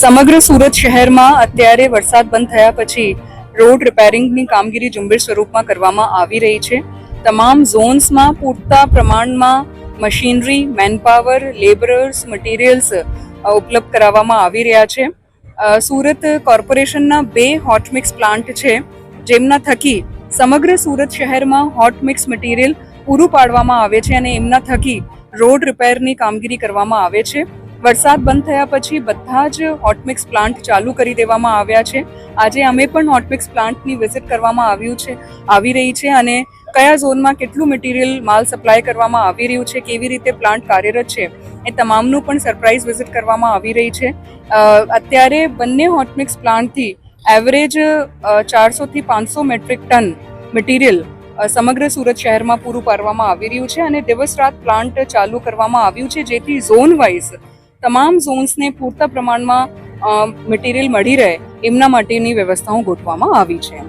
સમગ્ર સુરત શહેરમાં અત્યારે વરસાદ બંધ થયા પછી રોડ રિપેરિંગની કામગીરી ઝુંબેશ સ્વરૂપમાં કરવામાં આવી રહી છે. તમામ ઝોન્સમાં પૂરતા પ્રમાણમાં મશીનરી, મેનપાવર, લેબરર્સ, મટીરિયલ્સ ઉપલબ્ધ કરાવવામાં આવી રહ્યા છે. સુરત કોર્પોરેશનના બે હોટ મિક્સ પ્લાન્ટ છે, જેમના થકી સમગ્ર સુરત શહેરમાં હોટ મિક્સ મટીરિયલ પૂરું પાડવામાં આવે છે અને એમના થકી રોડ રિપેરની કામગીરી કરવામાં આવે છે. વરસાદ બંધ થયા પછી બધા જ હોટમિક્સ પ્લાન્ટ ચાલુ કરી દેવામાં આવ્યા છે. આજે અમે પણ હોટમિક્સ પ્લાન્ટની વિઝિટ કરવામાં આવ્યું છે, આવી રહી છે અને કયા ઝોનમાં કેટલું મટીરિયલ માલ સપ્લાય કરવામાં આવી રહ્યું છે, કેવી રીતે પ્લાન્ટ કાર્યરત છે, એ તમામનું પણ સરપ્રાઇઝ વિઝિટ કરવામાં આવી રહી છે. અત્યારે બંને હોટમિક્સ પ્લાન્ટથી એવરેજ ચારસોથી પાંચસો મેટ્રિક ટન મટીરિયલ સમગ્ર સુરત શહેરમાં પૂરું પાડવામાં આવી રહ્યું છે અને દિવસ રાત પ્લાન્ટ ચાલુ કરવામાં આવ્યું છે, જેથી ઝોન વાઇઝ તમામ ઝોન્સને પૂરતા પ્રમાણમાં મટીરિયલ મળી રહે, એમના માટેની વ્યવસ્થાઓ ગોઠવામાં આવી છે.